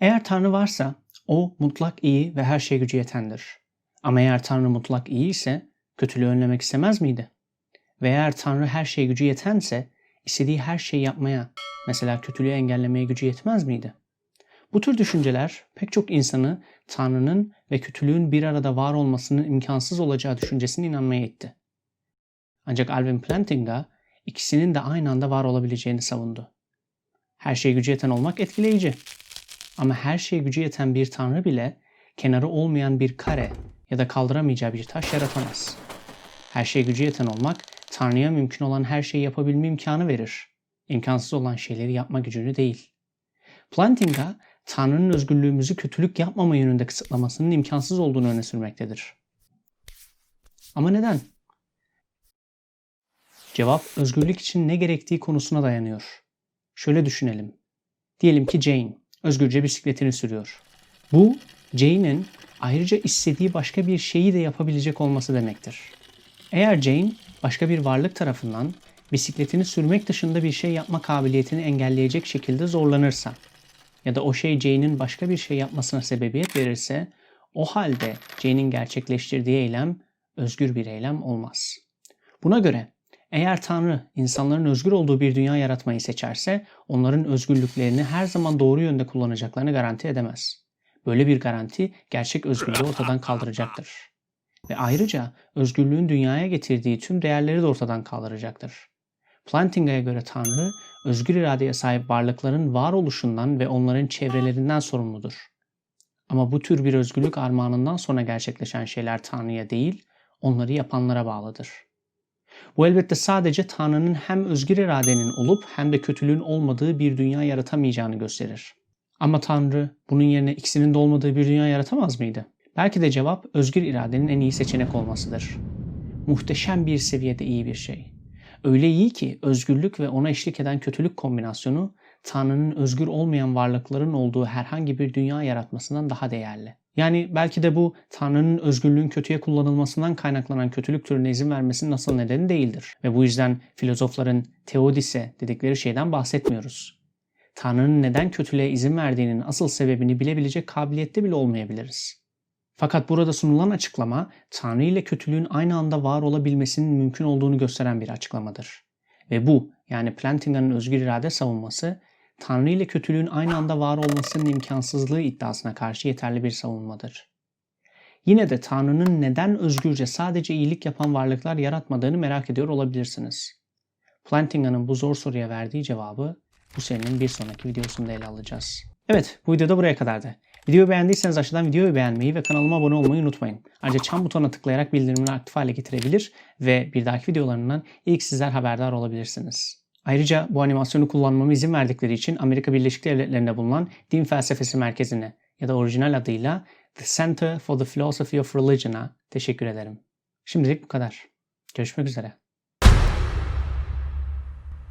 Eğer Tanrı varsa o mutlak iyi ve her şeye gücü yetendir. Ama eğer Tanrı mutlak iyi ise kötülüğü önlemek istemez miydi? Ve eğer Tanrı her şeye gücü yetense istediği her şeyi yapmaya, mesela kötülüğü engellemeye gücü yetmez miydi? Bu tür düşünceler pek çok insanı Tanrı'nın ve kötülüğün bir arada var olmasının imkansız olacağı düşüncesine inanmaya itti. Ancak Alvin Plantinga ikisinin de aynı anda var olabileceğini savundu. Her şeye gücü yeten olmak etkileyici. Ama her şeye gücü yeten bir tanrı bile kenarı olmayan bir kare ya da kaldıramayacağı bir taş yaratamaz. Her şeye gücü yeten olmak Tanrı'ya mümkün olan her şeyi yapabilme imkanı verir. İmkansız olan şeyleri yapma gücünü değil. Plantinga, Tanrı'nın özgürlüğümüzü kötülük yapmama yönünde kısıtlamasının imkansız olduğunu öne sürmektedir. Ama neden? Cevap özgürlük için ne gerektiği konusuna dayanıyor. Şöyle düşünelim. Diyelim ki Jane özgürce bisikletini sürüyor. Bu Jane'in ayrıca istediği başka bir şeyi de yapabilecek olması demektir. Eğer Jane başka bir varlık tarafından bisikletini sürmek dışında bir şey yapma kabiliyetini engelleyecek şekilde zorlanırsa ya da o şey Jane'in başka bir şey yapmasına sebebiyet verirse o halde Jane'in gerçekleştirdiği eylem özgür bir eylem olmaz. Buna göre eğer Tanrı insanların özgür olduğu bir dünya yaratmayı seçerse onların özgürlüklerini her zaman doğru yönde kullanacaklarını garanti edemez. Böyle bir garanti gerçek özgürlüğü ortadan kaldıracaktır. Ve ayrıca özgürlüğün dünyaya getirdiği tüm değerleri de ortadan kaldıracaktır. Plantinga'ya göre Tanrı, özgür iradeye sahip varlıkların varoluşundan ve onların çevrelerinden sorumludur. Ama bu tür bir özgürlük armağanından sonra gerçekleşen şeyler Tanrı'ya değil, onları yapanlara bağlıdır. Bu elbette sadece Tanrı'nın hem özgür iradenin olup hem de kötülüğün olmadığı bir dünya yaratamayacağını gösterir. Ama Tanrı bunun yerine ikisinin de olmadığı bir dünya yaratamaz mıydı? Belki de cevap özgür iradenin en iyi seçenek olmasıdır. Muhteşem bir seviyede iyi bir şey. Öyle iyi ki özgürlük ve ona eşlik eden kötülük kombinasyonu Tanrı'nın özgür olmayan varlıkların olduğu herhangi bir dünya yaratmasından daha değerli. Yani belki de bu Tanrı'nın özgürlüğün kötüye kullanılmasından kaynaklanan kötülük türüne izin vermesinin asıl nedeni değildir. Ve bu yüzden filozofların teodise dedikleri şeyden bahsetmiyoruz. Tanrı'nın neden kötülüğe izin verdiğinin asıl sebebini bilebilecek kabiliyette bile olmayabiliriz. Fakat burada sunulan açıklama Tanrı ile kötülüğün aynı anda var olabilmesinin mümkün olduğunu gösteren bir açıklamadır. Ve bu yani Plantinga'nın özgür irade savunması Tanrı ile kötülüğün aynı anda var olmasının imkansızlığı iddiasına karşı yeterli bir savunmadır. Yine de Tanrı'nın neden özgürce sadece iyilik yapan varlıklar yaratmadığını merak ediyor olabilirsiniz. Plantinga'nın bu zor soruya verdiği cevabı bu serinin bir sonraki videosunda ele alacağız. Evet bu videoda buraya kadardı. Videoyu beğendiyseniz aşağıdan videoyu beğenmeyi ve kanalıma abone olmayı unutmayın. Ayrıca çan butonuna tıklayarak bildirimleri aktif hale getirebilir ve bir dahaki videolarından ilk sizler haberdar olabilirsiniz. Ayrıca bu animasyonu kullanmama izin verdikleri için Amerika Birleşik Devletleri'nde bulunan Din Felsefesi Merkezi'ne ya da orijinal adıyla The Center for the Philosophy of Religion'a teşekkür ederim. Şimdilik bu kadar. Görüşmek üzere.